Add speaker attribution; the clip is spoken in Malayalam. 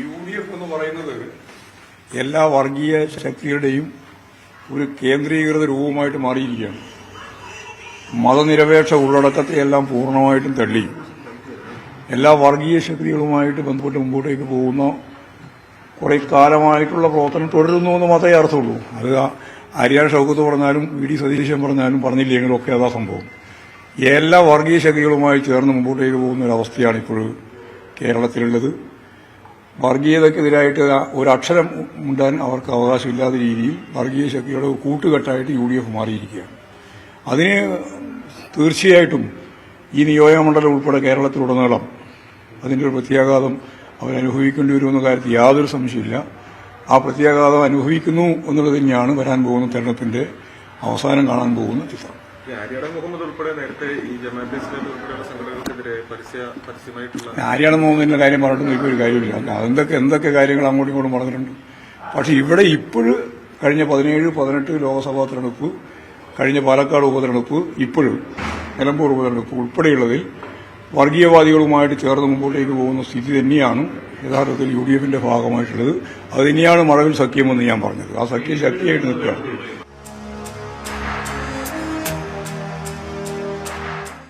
Speaker 1: യു ഡി എഫ് എന്ന് പറയുന്നത് എല്ലാ വർഗീയ ശക്തികളുടെയും ഒരു കേന്ദ്രീകൃത രൂപമായിട്ട് മാറിയിരിക്കുകയാണ്. മതനിരപേക്ഷ ഉള്ളടക്കത്തെ എല്ലാം പൂർണമായിട്ടും തള്ളി. എല്ലാ വർഗീയ ശക്തികളുമായിട്ട് ബന്ധപ്പെട്ട് മുമ്പോട്ടേക്ക് പോകുന്ന കുറെ കാലമായിട്ടുള്ള പ്രവർത്തനം തുടരുന്നു എന്ന് മാത്രമേ അർത്ഥമുള്ളൂ അത് ആര്യാൻ ഷൗക്കത്ത് പറഞ്ഞാലും വി ഡി സതീശൻ പറഞ്ഞാലും പറഞ്ഞില്ലെങ്കിലും ഒക്കെ അതാ സംഭവം. എല്ലാ വർഗീയ ശക്തികളുമായി ചേർന്ന് മുമ്പോട്ടേക്ക് പോകുന്ന ഒരു അവസ്ഥയാണ് ഇപ്പോൾ കേരളത്തിലുള്ളത്. വർഗീയതയ്ക്കെതിരായിട്ട് ഒരക്ഷരം ഉണ്ടാൻ അവർക്ക് അവകാശമില്ലാത്ത രീതിയിൽ വർഗീയ ശക്തിയുടെ കൂട്ടുകെട്ടായിട്ട് യു ഡി എഫ് മാറിയിരിക്കുകയാണ്. അതിന് തീർച്ചയായിട്ടും ഈ നിയോജകമണ്ഡലം ഉൾപ്പെടെ കേരളത്തിലുടനീളം അതിന്റെ ഒരു പ്രത്യാഘാതം അവരനുഭവിക്കേണ്ടി വരുമെന്ന കാര്യത്തിൽ യാതൊരു സംശയമില്ല ആ പ്രത്യാഘാതം അനുഭവിക്കുന്നു എന്നുള്ളത് തന്നെയാണ് വരാൻ പോകുന്ന തെരഞ്ഞെടുപ്പിന്റെ അവസാനം കാണാൻ പോകുന്ന ചിത്രം.
Speaker 2: മുഹമ്മദിന്റെ ഉൾപ്പെടെ നേരത്തെ ഈ
Speaker 1: തോന്നുന്നതിന്റെ കാര്യം പറഞ്ഞിട്ട് ഇപ്പോൾ ഒരു കാര്യമില്ല അതെന്തൊക്കെ എന്തൊക്കെ കാര്യങ്ങൾ അങ്ങോട്ടും ഇങ്ങോട്ടും പറഞ്ഞിട്ടുണ്ട്? പക്ഷെ ഇവിടെ ഇപ്പോഴും കഴിഞ്ഞ പതിനേഴ് പതിനെട്ട് ലോക്സഭാ തെരഞ്ഞെടുപ്പ് കഴിഞ്ഞ പാലക്കാട് ഉപതെരഞ്ഞെടുപ്പ് ഇപ്പോഴും നിലമ്പൂർ ഉപതെരഞ്ഞെടുപ്പ് ഉൾപ്പെടെയുള്ളതിൽ വർഗീയവാദികളുമായിട്ട് ചേർന്ന് മുമ്പോട്ടേക്ക് പോകുന്ന സ്ഥിതി തന്നെയാണ് യഥാർത്ഥത്തിൽ യു ഡി എഫിന്റെ ഭാഗമായിട്ടുള്ളത്. അത് തന്നെയാണ് മഴവിൽ സഖ്യമെന്ന് ഞാൻ പറഞ്ഞത്. ആ സഖ്യം ശക്തിയായിട്ട് നിൽക്കുകയാണ്.